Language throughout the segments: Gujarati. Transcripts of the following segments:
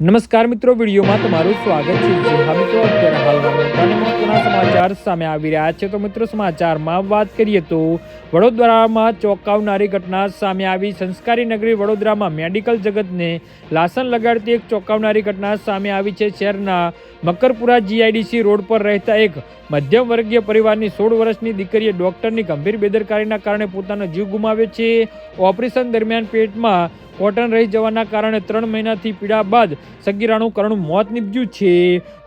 નમસ્કાર મિત્રો, વિડીયોમાં તમારું સ્વાગત છે. હા મિત્રો, અત્યારે હાલમાં મહત્વના સમાચાર સામે આવી રહ્યા છે. તો મિત્રો, સમાચારમાં વાત કરીએ તો વડોદરામાં ચોંકાવનારી ઘટના સામે આવી. સંસ્કારી નગરી વડોદરામાં મેડિકલ જગતને લાસન લગાડતી એક ચોંકાવનારી ઘટના સામે આવી છે. શહેરના મકરપુરા જીઆઈડીસી રોડ પર રહેતા એક મધ્યમ વર્ગીય પરિવારની સોળ વર્ષની દીકરીએ ડોક્ટરની ગંભીર બેદરકારીના કારણે પોતાનો જીવ ગુમાવ્યો છે. ઓપરેશન દરમિયાન પેટમાં કોટન રહી જવાના કારણે ત્રણ મહિનાથી પીડા બાદ સગીરાનું કરુણ મોત નીપજ્યું છે.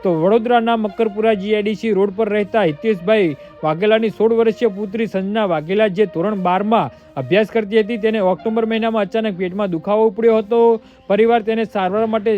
તો વડોદરાના મકરપુરા જીઆઈડીસી રોડ પર રહેતા હિતેશભાઈ વાઘેલાની સોળ વર્ષીય પુત્રી સંજના વાઘેલા જે ધોરણ બારમાં અભ્યાસ કરતી હતી તેને ઓક્ટોબર મહિનામાં અચાનક પેટમાં દુખાવો ઉપડ્યો હતો. પરિવાર તેને સારવાર માટે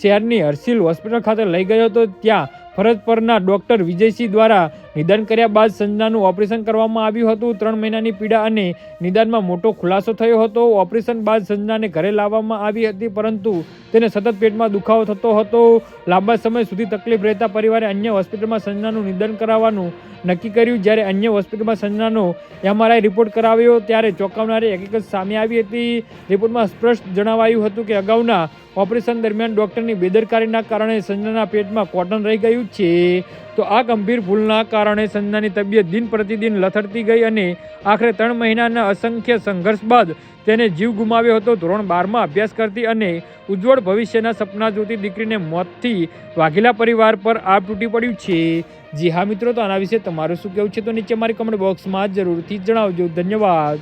શહેરની હર્ષિલ હોસ્પિટલ ખાતે લઈ ગયો હતો. ત્યાં ફરજ પરના ડૉક્ટર વિજયસિંહ દ્વારા નિદાન કર્યા બાદ સંજનાનું ઓપરેશન કરવામાં આવ્યું હતું. ત્રણ મહિનાની પીડા અને નિદાનમાં મોટો ખુલાસો થયો હતો. ઓપરેશન બાદ સંજનાને ઘરે લાવવામાં આવી હતી, પરંતુ તેને સતત પેટમાં દુખાવો થતો હતો. લાંબા સમય સુધી તકલીફ રહેતા પરિવારે અન્ય હોસ્પિટલમાં સંજનાનું નિદાન કરાવવાનું નક્કી કર્યું. જ્યારે અન્ય હોસ્પિટલમાં સંજનાનો એમઆરઆઈ રિપોર્ટ કરાવ્યો, ત્યારે ચોંકાવનારી હકીકત સામે આવી હતી. રિપોર્ટમાં સ્પષ્ટ જણાવાયું હતું કે અગાઉના ઓપરેશન દરમિયાન ડૉક્ટરની બેદરકારીના કારણે સંજનાના પેટમાં કોટન રહી ગયું છે. તો આ ગંભીર ભૂલના કારણે સંજનાની તબિયત દિન પ્રતિદિન લથડતી ગઈ અને આખરે ત્રણ મહિનાના અસંખ્ય સંઘર્ષ બાદ તેને જીવ ગુમાવ્યો હતો. ધોરણ બારમાં અભ્યાસ કરતી અને ઉજ્જવળ ભવિષ્યના સપના જોતી દીકરીને મોતથી વાઘેલા પરિવાર પર આ તૂટી પડ્યું છે. જી હા મિત્રો, તો આના વિશે તમારું શું કહેવું છે? તો નીચે મારી કમેન્ટ બોક્સમાં જરૂરથી જણાવજો. ધન્યવાદ.